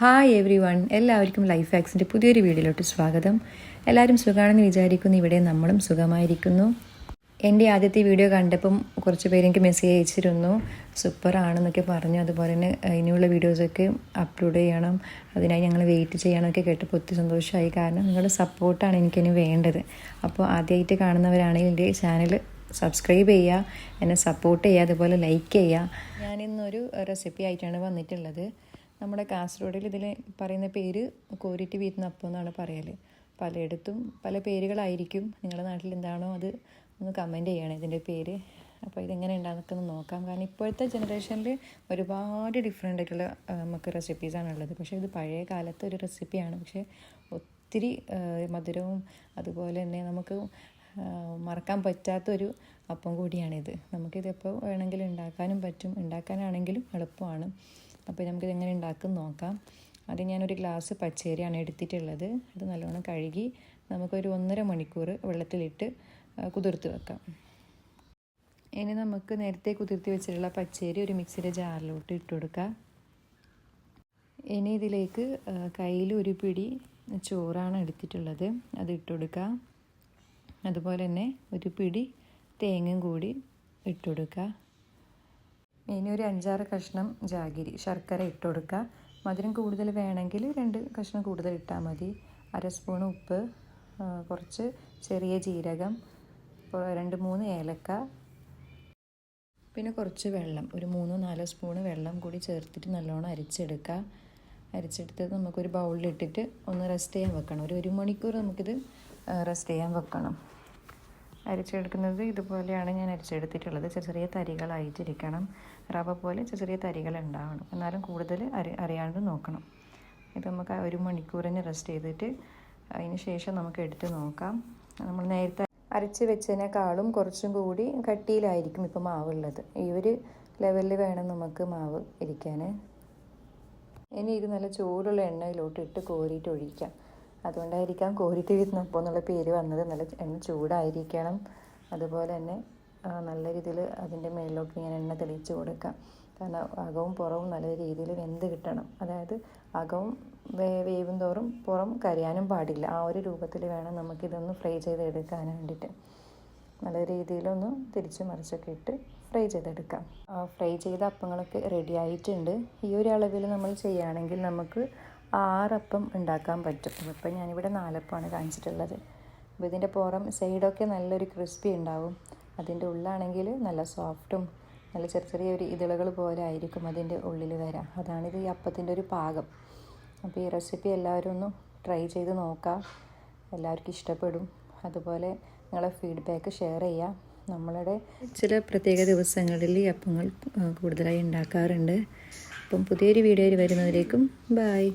Hi everyone എല്ലാവർക്കും life ഹാക്സിന്റെ പുതിയൊരു വീഡിയോയിലോട്ട് സ്വാഗതം. എല്ലാവരും സുഖമാണെന്ന് വിചാരിക്കുന്നു. ഇവിടെ നമ്മളും സുഖമായിരിക്കുന്നു. എന്റെ ആദ്യത്തെ വീഡിയോ കണ്ടപ്പം കുറച്ച് പേര് എനിക്ക് മെസ്സേജ് അയച്ചിരുന്നു. സൂപ്പറാണെന്നൊക്കെ പറഞ്ഞു. അതുപോലെ തന്നെ ഇനിയുള്ള വീഡിയോസൊക്കെ അപ്ലോഡ് ചെയ്യണം. അതിനായി ഞങ്ങൾ വെയിറ്റ് ചെയ്യണമൊക്കെ കേട്ടപ്പോൾ ഒത്തിരി സന്തോഷമായി. കാരണം നിങ്ങളുടെ സപ്പോർട്ടാണ് എനിക്കിനി വേണ്ടത്. അപ്പോൾ ആദ്യമായിട്ട് കാണുന്നവരാണെങ്കിൽ എന്റെ ചാനൽ സബ്സ്ക്രൈബ് ചെയ്യുക. എന്നെ സപ്പോർട്ട് ചെയ്യുക. അതുപോലെ ലൈക്ക് ചെയ്യുക. ഞാനിന്നൊരു റെസിപ്പി ആയിട്ടാണ് വന്നിട്ടുള്ളത്. നമ്മുടെ കാസർഗോഡിൽ ഇതിൽ പറയുന്ന പേര് കോരിറ്റ് വീത്തുന്ന അപ്പം എന്നാണ് പറയൽ പലയിടത്തും പല പേരുകളായിരിക്കും. നിങ്ങളുടെ നാട്ടിൽ എന്താണോ അത് ഒന്ന് കമന്റ് ചെയ്യണം ഇതിന്റെ പേര്. അപ്പോൾ ഇതെങ്ങനെ ഉണ്ടാകുന്നൊക്കെ ഒന്ന് നോക്കാം. കാരണം ഇപ്പോഴത്തെ ജനറേഷനിൽ ഒരുപാട് ഡിഫറെന്റ് ആയിട്ടുള്ള നമുക്ക് റെസിപ്പീസാണ് ഉള്ളത്. പക്ഷേ ഇത് പഴയ കാലത്തെ ഒരു റെസിപ്പിയാണ് പക്ഷേ ഒത്തിരി മധുരവും അതുപോലെ തന്നെ നമുക്ക് മറക്കാൻ പറ്റാത്തൊരു അപ്പം കൂടിയാണിത്. നമുക്കിതെപ്പോൾ വേണമെങ്കിലും ഉണ്ടാക്കാനും പറ്റും. ഉണ്ടാക്കാനാണെങ്കിലും എളുപ്പമാണ്. അപ്പോൾ നമുക്കിത് എങ്ങനെ ഉണ്ടാക്കും നോക്കാം. അത് ഞാനൊരു ഗ്ലാസ് പച്ചരിയാണ് എടുത്തിട്ടുള്ളത്. അത് നല്ലോണം കഴുകി നമുക്കൊരു ഒന്നര മണിക്കൂർ വെള്ളത്തിലിട്ട് കുതിർത്ത് വെക്കാം. ഇനി നമുക്ക് നേരത്തെ കുതിർത്തി വെച്ചിട്ടുള്ള പച്ചരി ഒരു മിക്സിയുടെ ജാറിലോട്ട് ഇട്ട് കൊടുക്കാം. ഇനി ഇതിലേക്ക് കയ്യിൽ ഒരു പിടി ചോറാണ് എടുത്തിട്ടുള്ളത്. അത് ഇട്ട് കൊടുക്കുക അതുപോലെ തന്നെ ഒരു പിടി തേങ്ങയും കൂടി ഇട്ട് കൊടുക്കുക ഇനി ഒരു അഞ്ചാറ് കഷ്ണം ജാഗിരി ശർക്കര ഇട്ട് കൊടുക്കുക മധുരം കൂടുതൽ വേണമെങ്കിൽ രണ്ട് കഷ്ണം കൂടുതൽ ഇട്ടാൽ മതി. അര സ്പൂൺ ഉപ്പ് കുറച്ച് ചെറിയ ജീരകം രണ്ട് മൂന്ന് ഏലക്ക പിന്നെ കുറച്ച് വെള്ളം ഒരു മൂന്നോ നാലോ സ്പൂൺ വെള്ളം കൂടി ചേർത്തിട്ട് നല്ലോണം അരിച്ചെടുക്കുക. അരിച്ചെടുത്ത് നമുക്കൊരു ബൗളിലിട്ടിട്ട് ഒന്ന് റെസ്റ്റ് ചെയ്യാൻ വെക്കണം. ഒരു ഒരു മണിക്കൂർ നമുക്കിത് റെസ്റ്റ് ചെയ്യാൻ വെക്കണം. അരിച്ചെടുക്കുന്നത് ഇതുപോലെയാണ് ഞാൻ അരിച്ചെടുത്തിട്ടുള്ളത്. ചെറിയ ചെറിയ തരികളായിട്ടിരിക്കണം. റവ പോലെ ചെറിയ ചെറിയ തരികൾ ഉണ്ടാവണം എന്നാലും കൂടുതൽ അരി അറിയാണ്ട് നോക്കണം. ഇത് നമുക്ക് ഒരു മണിക്കൂറിന് റെസ്റ്റ് ചെയ്തിട്ട് അതിന് ശേഷം നമുക്ക് എടുത്ത് നോക്കാം. നമ്മൾ നേരത്തെ അരച്ച് വെച്ചതിനേക്കാളും കുറച്ചും കൂടി കട്ടിയിലായിരിക്കും ഇപ്പോൾ മാവുള്ളത്. ഈ ഒരു ലെവലിൽ വേണം നമുക്ക് മാവ് ഇരിക്കാൻ ഇനി ഇത് നല്ല ചൂടുള്ള എണ്ണയിലോട്ട് ഇട്ട് കോരിയിട്ട് ഒഴിക്കാം. അതുകൊണ്ടായിരിക്കാം കോരിയിട്ട് വീഴുന്നപ്പോൾ എന്നുള്ള പേര് വന്നത്. നല്ല എണ്ണ ചൂടായിരിക്കണം. അതുപോലെ തന്നെ നല്ല രീതിയിൽ അതിന്റെ മേളിലോട്ട് ഇങ്ങനെ എണ്ണ തെളിയിച്ച് കൊടുക്കാം. കാരണം അകവും പുറവും നല്ല രീതിയിൽ വെന്ത് കിട്ടണം. അതായത് അകവും വേ വേവും തോറും പുറം കരിയാനും പാടില്ല. ആ ഒരു രൂപത്തിൽ വേണം നമുക്കിതൊന്ന് ഫ്രൈ ചെയ്തെടുക്കാൻ വേണ്ടിയിട്ട്. നല്ല രീതിയിലൊന്ന് തിരിച്ച് മറിച്ചൊക്കെ ഇട്ട് ഫ്രൈ ചെയ്തെടുക്കാം. ഫ്രൈ ചെയ്ത അപ്പങ്ങളൊക്കെ റെഡി ആയിട്ടുണ്ട്. ഈ ഒരു അളവിൽ നമ്മൾ ചെയ്യുകയാണെങ്കിൽ നമുക്ക് ആറപ്പം ഉണ്ടാക്കാൻ പറ്റും. ഇപ്പം ഞാനിവിടെ നാലപ്പമാണ് കാണിച്ചിട്ടുള്ളത്. അപ്പോൾ ഇതിന്റെ പുറം സൈഡൊക്കെ നല്ലൊരു ക്രിസ്പി ഉണ്ടാവും. അതിന്റെ ഉള്ളാണെങ്കിൽ നല്ല സോഫ്റ്റും നല്ല ചെറിയ ചെറിയ ഒരു ഇതളുകൾ പോലെ ആയിരിക്കും അതിന്റെ ഉള്ളിൽ വരാം. അതാണിത് ഈ അപ്പത്തിന്റെ ഒരു പാകം. അപ്പോൾ ഈ റെസിപ്പി എല്ലാവരും ഒന്ന് ട്രൈ ചെയ്ത് നോക്കാം. എല്ലാവർക്കും ഇഷ്ടപ്പെടും. അതുപോലെ നിങ്ങളെ ഫീഡ്ബാക്ക് ഷെയർ ചെയ്യുക നമ്മളുടെ ചില പ്രത്യേക ദിവസങ്ങളിൽ ഈ അപ്പങ്ങൾ കൂടുതലായി ഉണ്ടാക്കാറുണ്ട്. അപ്പം പുതിയൊരു വീഡിയോയിൽ വരുന്നതിലേക്കും ബായ്.